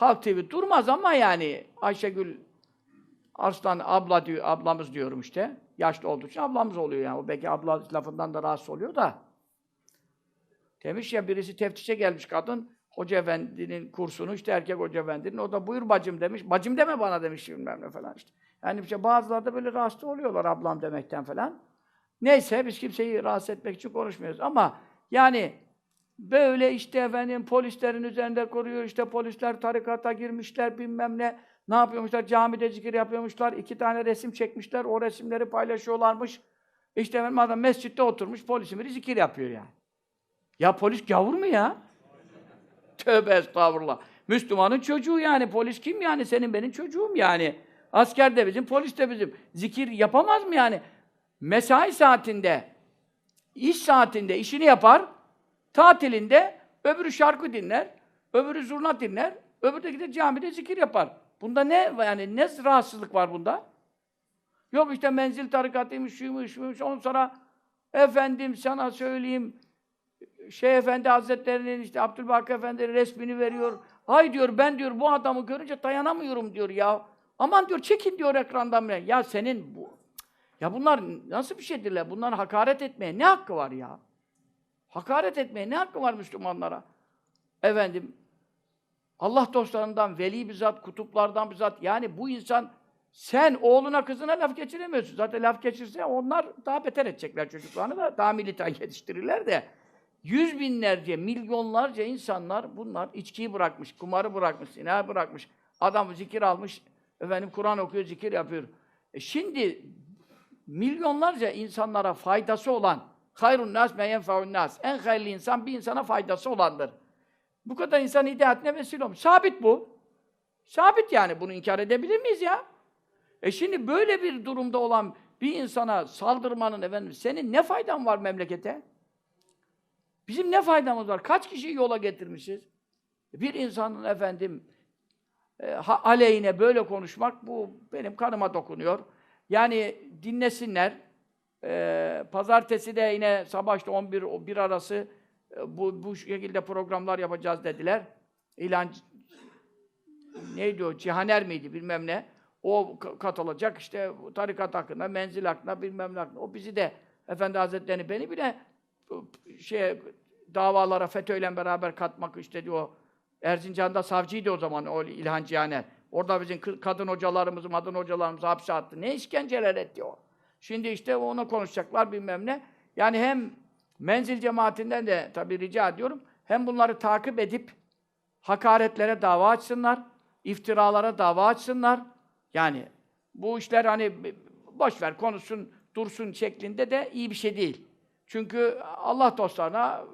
Halk TV durmaz ama yani Ayşegül Arslan abla diyor, ablamız diyorum işte. Yaşlı olduğu için ablamız oluyor yani. O belki abla lafından da rahatsız oluyor da. Demiş ya birisi teftişe gelmiş kadın. Hoca efendinin kursunu işte erkek hoca efendinin. O da buyur bacım demiş. Bacım deme bana demiş bilmem ne falan işte. Yani işte bazıları da böyle rahatsız oluyorlar ablam demekten falan. Neyse biz kimseyi rahatsız etmek için konuşmuyoruz ama yani böyle işte efendim polislerin üzerinde koruyor işte polisler tarikata girmişler bilmem ne ne yapıyormuşlar camide zikir yapıyormuşlar iki tane resim çekmişler o resimleri paylaşıyorlarmış işte efendim adam mescitte oturmuş polisin biri zikir yapıyor yani. Ya polis gavur mu ya? Tövbe estağfurullah. Müslümanın çocuğu yani. Polis kim yani? Senin benim çocuğum yani. Asker de bizim, polis de bizim. Zikir yapamaz mı yani? Mesai saatinde, iş saatinde işini yapar, tatilinde öbürü şarkı dinler, öbürü zurna dinler, öbürü de gider camide zikir yapar. Bunda ne yani ne rahatsızlık var bunda? Yok işte menzil tarikatıymış, şuymuş, şuymuş. Ondan sonra efendim sana söyleyeyim, Şeyh Efendi Hazretleri'nin işte Abdülbaki Efendi'nin resmini veriyor. Ay diyor ben diyor bu adamı görünce dayanamıyorum diyor ya. Aman diyor çekin diyor ekrandan bile. Ya senin bu ya bunlar nasıl bir şeydirler? Bunların hakaret etmeye ne hakkı var ya? Hakaret etmeye ne hakkı var Müslümanlara? Efendim Allah dostlarından, veli bizzat, kutuplardan bizzat yani bu insan sen oğluna kızına laf geçiremiyorsun. Zaten laf geçirse onlar daha beter edecekler çocuklarını da daha militan yetiştirirler de. Yüz binlerce, milyonlarca insanlar bunlar içkiyi bırakmış, kumarı bırakmış, sinayı bırakmış. Adam zikir almış, efendim Kur'an okuyor, zikir yapıyor. E şimdi milyonlarca insanlara faydası olan hayrun nas men yenfe'un nas. En hayırlı insan bir insana faydası olandır. Bu kadar insan hidayetine vesile olmuş. Sabit bu. Sabit yani. Bunu inkar edebilir miyiz ya? E şimdi böyle bir durumda olan bir insana saldırmanın efendim senin ne faydan var memlekete? Bizim ne faydamız var? Kaç kişiyi yola getirmişiz? Bir insanın efendim e, aleyhine böyle konuşmak bu benim kanıma dokunuyor. Yani dinlesinler. E, pazartesi de yine sabah işte 11 o bir arası e, bu bu şekilde programlar yapacağız dediler. İlan neydi o? Cihaner miydi bilmem ne. O ka- katılacak işte tarikat hakkında, menzil hakkında bilmem ne hakkında. O bizi de Efendi Hazretlerini beni bile bu şey davalara FETÖ'yle beraber katmak istedi o. Erzincan'da savcıydı o zaman o İlhan Cihaner. Orada bizim kadın hocalarımızı, kadın hocalarımızı hapse attı. Ne işkenceler etti o. Şimdi işte ona konuşacaklar bilmem ne. Yani hem menzil cemaatinden de tabii rica ediyorum. Hem bunları takip edip hakaretlere dava açsınlar, iftiralara dava açsınlar. Yani bu işler hani boş ver konuşsun, dursun şeklinde de iyi bir şey değil. Çünkü Allah dostlarına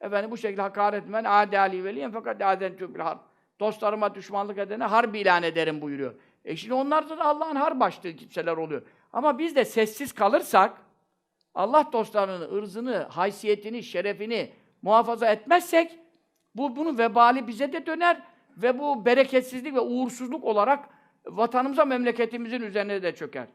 efendim bu şekilde hakaret etmen âdâ alî veliyen fakat âdentü bil harb. Dostlarıma düşmanlık edene harp ilan ederim buyuruyor. E şimdi onlar da Allah'ın harp açtığı kimseler oluyor. Ama biz de sessiz kalırsak Allah dostlarının ırzını, haysiyetini, şerefini muhafaza etmezsek bu bunun vebali bize de döner ve bu bereketsizlik ve uğursuzluk olarak vatanımıza, memleketimizin üzerine de çöker.